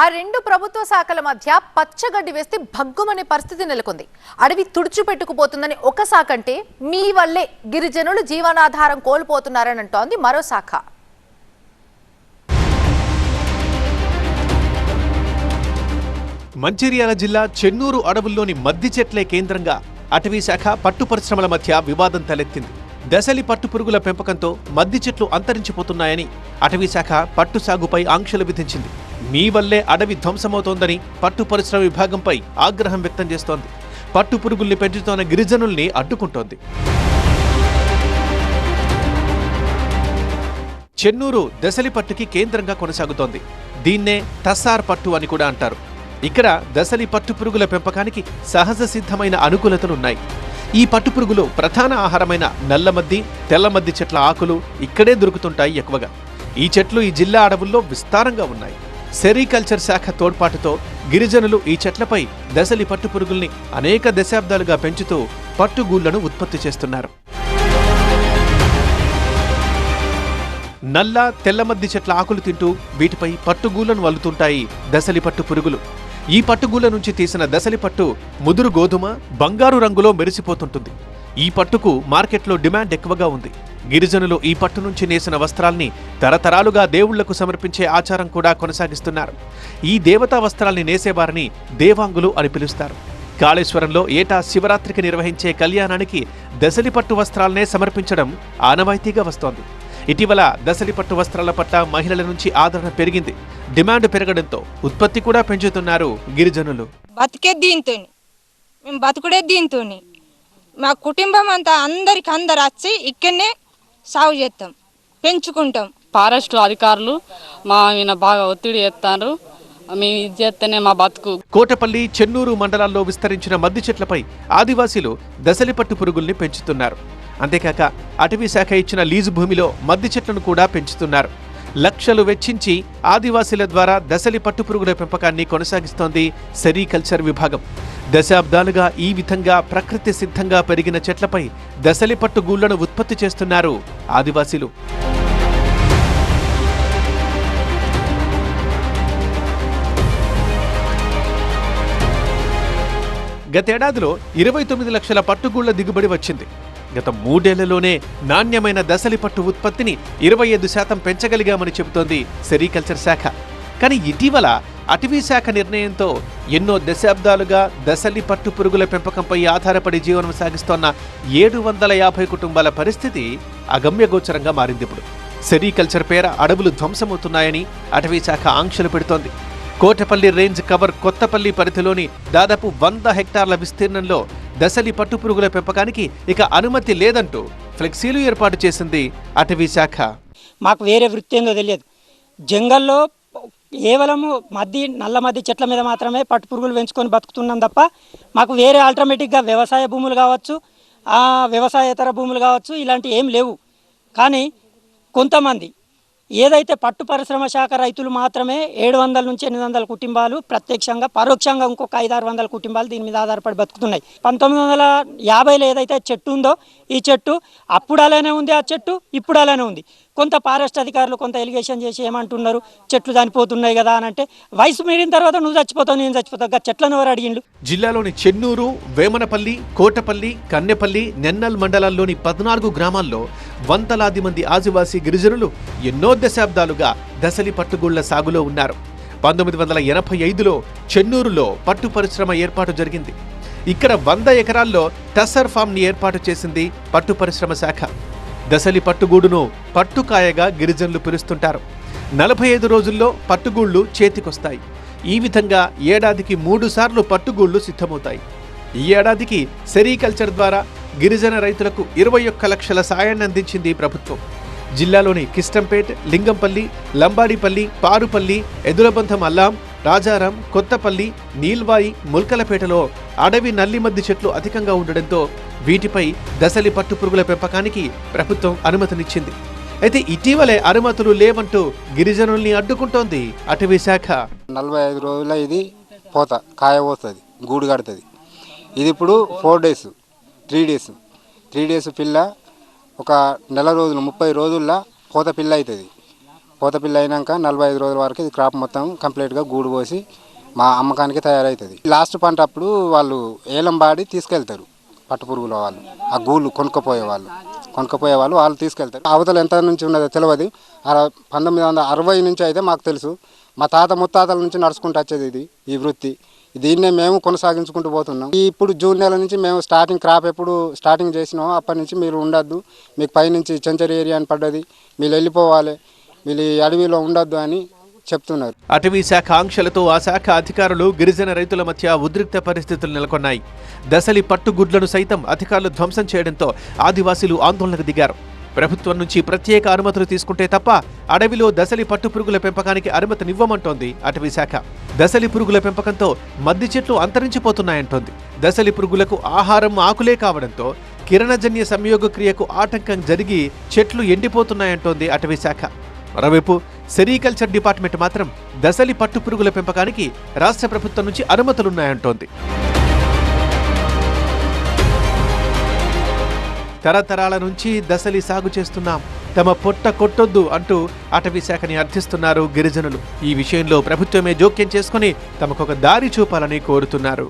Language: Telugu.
ఆ రెండు ప్రభుత్వ శాఖల మధ్య పచ్చగడ్డి వేస్తే భగ్గుమనే పరిస్థితి నెలకొంది. అడవి తుడిచిపెట్టుకుపోతుందని ఒక శాఖ అంటే మీ వల్లే గిరిజనులు జీవనాధారం కోల్పోతున్నారని అంటోంది మరో శాఖ. మంచిర్యాల జిల్లా చెన్నూరు అడవుల్లోని మద్ది చెట్లే కేంద్రంగా అటవీ శాఖ పట్టు పరిశ్రమల మధ్య వివాదం తలెత్తింది. దశలి పట్టు పురుగుల పెంపకంతో మద్ది చెట్లు అంతరించిపోతున్నాయని అటవీ శాఖ పట్టు సాగుపై ఆంక్షలు విధించింది. మీ వల్లే అడవి ధ్వంసమవుతోందని పట్టు పరిశ్రమ విభాగంపై ఆగ్రహం వ్యక్తం చేస్తోంది. పట్టు పురుగుల్ని పెంచుతోన్న గిరిజనుల్ని అడ్డుకుంటోంది. చెన్నూరు దశలి పట్టుకి కేంద్రంగా కొనసాగుతోంది. దీన్నే తస్సార్ పట్టు అని కూడా అంటారు. ఇక్కడ దశలి పట్టు పురుగుల పెంపకానికి సహజ సిద్ధమైన అనుకూలతలున్నాయి. ఈ పట్టు పురుగులు ప్రధాన ఆహారమైన నల్లమద్ది తెల్లమద్ది చెట్ల ఆకులు ఇక్కడే దొరుకుతుంటాయి ఎక్కువగా. ఈ చెట్లు ఈ జిల్లా అడవుల్లో విస్తారంగా ఉన్నాయి. సెరికల్చర్ శాఖ తోడ్పాటుతో గిరిజనులు ఈ చెట్లపై దశలి పట్టు పురుగుల్ని అనేక దశాబ్దాలుగా పెంచుతూ పట్టుగూళ్ళను ఉత్పత్తి చేస్తున్నారు. నల్ల తెల్లమద్ది చెట్ల ఆకులు తింటూ వీటిపై పట్టుగూలను వల్లుతుంటాయి దశలి పట్టు పురుగులు. ఈ పట్టుగూల నుంచి తీసిన దశలి పట్టు ముదురు గోధుమ బంగారు రంగులో మెరిసిపోతుంటుంది. ఈ పట్టుకు మార్కెట్లో డిమాండ్ ఎక్కువగా ఉంది. గిరిజనులు ఈ పట్టు నుంచి నేసిన వస్త్రాల్ని తరతరాలుగా దేవుళ్ళకు సమర్పించే ఆచారం కూడా కొనసాగిస్తున్నారు. ఈ దేవతా వస్త్రాల్ని నేసేవారిని దేవాంగులు అని పిలుస్తారు. కాళేశ్వరంలో ఏటా శివరాత్రికి నిర్వహించే కళ్యాణానికి దశలి పట్టు వస్త్రాలనే సమర్పించడం ఆనవాయితీగా వస్తోంది. ఇటీవల దశలి పట్టు వస్త్రాల పట్ల మహిళల నుంచి ఆదరణ పెరిగింది. డిమాండ్ పెరగడంతో ఉత్పత్తి కూడా పెంచుతున్నారు గిరిజనులు. బతికే దీంతో మేము బతుకుడే దీంతో మా కుటుంబం అంతా అందరికి అందరు వచ్చి ఇక్కడనే సాగు చేస్తాం పెంచుకుంటాం. ఫారెస్ట్ అధికారులు మా మీద బాగా ఒత్తిడి చేస్తారు మేము ఇది చేస్తేనే మా బతుకు. కోటపల్లి చెన్నూరు మండలాల్లో విస్తరించిన మద్ది చెట్లపై ఆదివాసీలు దశలిపట్టు పురుగుల్ని పెంచుతున్నారు. అంతేకాక అటవీ శాఖ ఇచ్చిన లీజు భూమిలో మద్ది చెట్లను కూడా పెంచుతున్నారు. లక్షలు వెచ్చించి ఆదివాసీల ద్వారా దశలి పట్టు పురుగుల పెంపకాన్ని కొనసాగిస్తోంది సెరికల్చర్ విభాగం. దశాబ్దాలుగా ఈ విధంగా ప్రకృతి సిద్ధంగా పెరిగిన చెట్లపై దశలి పట్టు గూళ్ళను ఉత్పత్తి చేస్తున్నారు ఆదివాసీలు. గతేడాదిలో ఇరవై తొమ్మిది లక్షల పట్టుగూళ్ళ దిగుబడి వచ్చింది. గత మూడేళ్ళలోనే నాణ్యమైన దశలి పట్టు ఉత్పత్తిని ఇరవై ఐదు శాతం పెంచగలిగామని చెబుతోంది సెరికల్చర్ శాఖ. కానీ ఇటీవల అటవీ శాఖ నిర్ణయంతో ఎన్నో దశాబ్దాలుగా దశలి పట్టు పురుగుల పెంపకంపై ఆధారపడి జీవనం సాగిస్తోన్న ఏడు వందల యాభై కుటుంబాల పరిస్థితి అగమ్యగోచరంగా మారింది ఇప్పుడు. సెరికల్చర్ పేర అడవులు ధ్వంసమవుతున్నాయని అటవీ శాఖ ఆంక్షలు పెడుతోంది. కోటపల్లి రేంజ్ కవర్ కొత్తపల్లి పరిధిలోని దాదాపు వంద హెక్టార్ల విస్తీర్ణంలో దశలి పట్టుపురుగుల పెంపకానికి ఇక అనుమతి లేదంటూ ఫ్లెక్సీలు ఏర్పాటు చేసింది అటవీ శాఖ. మాకు వేరే వృత్తి ఏందో తెలియదు. జంగల్లో కేవలము మద్ది నల్ల మద్ది చెట్ల మీద మాత్రమే పట్టు పురుగులు పెంచుకొని బతుకుతున్నాం తప్ప మాకు వేరే ఆల్టర్మేటిక్గా వ్యవసాయ భూములు కావచ్చు వ్యవసాయేతర భూములు కావచ్చు ఇలాంటి ఏం లేవు. కానీ కొంతమంది ఏదైతే పట్టు పరిశ్రమ శాఖ రైతులు మాత్రమే ఏడు వందల నుంచి ఎనిమిది వందల కుటుంబాలు ప్రత్యక్షంగా పరోక్షంగా ఇంకొక ఐదు ఆరు వందల కుటుంబాలు దీని మీద ఆధారపడి బతుకుతున్నాయి. పంతొమ్మిది వందల యాభైలో ఏదైతే చెట్టు ఉందో ఈ చెట్టు అప్పుడు అలానే ఉంది ఆ చెట్టు ఇప్పుడు అలానే ఉంది. కొంత ఫారెస్ట్ అధికారులు కొంత ఎలిగేషన్ చేసి ఏమంటున్నారు? చెట్లు చనిపోతున్నాయి కదా అని అంటే వయసు మీరిన తర్వాత నువ్వు చచ్చిపోతావు నేను చచ్చిపోతావు. చెట్లను ఎవరు అడిగిండు జిల్లాలోని చెన్నూరు వేమనపల్లి కోటపల్లి కన్నెపల్లి నెన్నల్ మండలాల్లోని పద్నాలుగు గ్రామాల్లో వందలాది మంది ఆదివాసీ గిరిజనులు ఎన్నో దశాబ్దాలుగా దశలి పట్టుగుళ్ళ సాగులో ఉన్నారు. పంతొమ్మిది వందల ఎనభై ఐదులో చెన్నూరులో పట్టు పరిశ్రమ ఏర్పాటు జరిగింది. ఇక్కడ వంద ఎకరాల్లో టసర్ ఫామ్ని ఏర్పాటు చేసింది పట్టు పరిశ్రమ శాఖ. దశలి పట్టుగూడును పట్టుకాయగా గిరిజనులు పిలుస్తుంటారు. నలభై ఐదు రోజుల్లో పట్టుగూళ్ళు చేతికొస్తాయి. ఈ విధంగా ఏడాదికి మూడు సార్లు పట్టుగూళ్ళు సిద్ధమవుతాయి. ఈ ఏడాదికి సెరికల్చర్ ద్వారా గిరిజన రైతులకు ఇరవై ఒక్క లక్షల సాయాన్ని అందించింది ప్రభుత్వం. జిల్లాలోని కిష్టంపేట్ లింగంపల్లి లంబాడిపల్లి పారుపల్లి ఎదులబంధం అల్లాం రాజారాం కొత్తపల్లి నీల్వాయి ముల్కలపేటలో అడవి నల్లిమద్ది చెట్లు అధికంగా ఉండడంతో వీటిపై దశలి పట్టుపురుగుల పెంపకానికి ప్రభుత్వం అనుమతినిచ్చింది. అయితే ఇటీవలే అనుమతులు లేవంటూ గిరిజనుల్ని అడ్డుకుంటోంది అటవీ శాఖ. నలభై ఐదు రోజుల ఇది పోత కాయ పోతుంది గూడు కడుతుంది. ఇది ఇప్పుడు four days three days. Three days పిల్ల ఒక నెల రోజులు ముప్పై రోజుల్లో పోత పిల్ల అవుతుంది పూత అయినాక నలభై ఐదు రోజుల వరకు ఇది క్రాప్ మొత్తం కంప్లీట్గా గూడు పోసి మా అమ్మకానికి తయారవుతుంది లాస్ట్ పంట అప్పుడు వాళ్ళు ఏలం బాడి తీసుకెళ్తారు పట్టుపురుగుల వాళ్ళు. ఆ గూళ్ళు కొనుక్కపోయే వాళ్ళు. కొనుక్కపోయే వాళ్ళు వాళ్ళు తీసుకెళ్తారు. అవతల ఎంత నుంచి ఉన్నదో తెలియదు పంతొమ్మిది వందల అరవై నుంచి అయితే మాకు తెలుసు. మా తాత ముత్తాతల నుంచి నడుచుకుంటూ వచ్చేది ఇది ఈ వృత్తి. దీన్నే మేము కొనసాగించుకుంటూ పోతున్నాం. ఈ ఇప్పుడు జూన్ నెల నుంచి మేము స్టార్టింగ్ క్రాప్ ఎప్పుడు స్టార్టింగ్ చేసినామో అప్పటి నుంచి మీరు ఉండద్దు. మీకు పైనుంచి చెంచరి ఏరియా అని పడ్డది. మీరు వెళ్ళిపోవాలి. వీళ్ళు ఈ అడవిలో ఉండొద్దు అని చెప్తున్నారు. అటవీ శాఖ ఆంక్షలతో ఆ శాఖ అధికారులు గిరిజన రైతుల మధ్య ఉద్రిక్త పరిస్థితులు నెలకొన్నాయి. దశలి పట్టుగుడ్లను సైతం అధికారులు ధ్వంసం చేయడంతో ఆదివాసీలు ఆందోళనకు దిగారు. ప్రభుత్వం నుంచి ప్రత్యేక అనుమతులు తీసుకుంటే తప్ప అడవిలో దశలి పట్టు పురుగుల పెంపకానికి అనుమతినివ్వమంటోంది అటవీ శాఖ. దశలి పురుగుల పెంపకంతో మద్ది చెట్లు అంతరించిపోతున్నాయంటోంది. దశలి పురుగులకు ఆహారం ఆకులే కావడంతో కిరణజన్య సంయోగ క్రియకు ఆటంకం జరిగి చెట్లు ఎండిపోతున్నాయంటోంది అటవీ శాఖ. మరోవైపు సెరికల్చర్ డిపార్ట్మెంట్ మాత్రం దశలి పట్టు పురుగుల పెంపకానికి రాష్ట్ర ప్రభుత్వం నుంచి అనుమతులున్నాయంటోంది. తరతరాల నుంచి దశలి సాగు చేస్తున్నాం తమ పొట్ట కొట్టొద్దు అంటూ అటవీ శాఖని అర్థిస్తున్నారు గిరిజనులు. ఈ విషయంలో ప్రభుత్వమే జోక్యం చేసుకుని తమకొక దారి చూపాలని కోరుతున్నారు.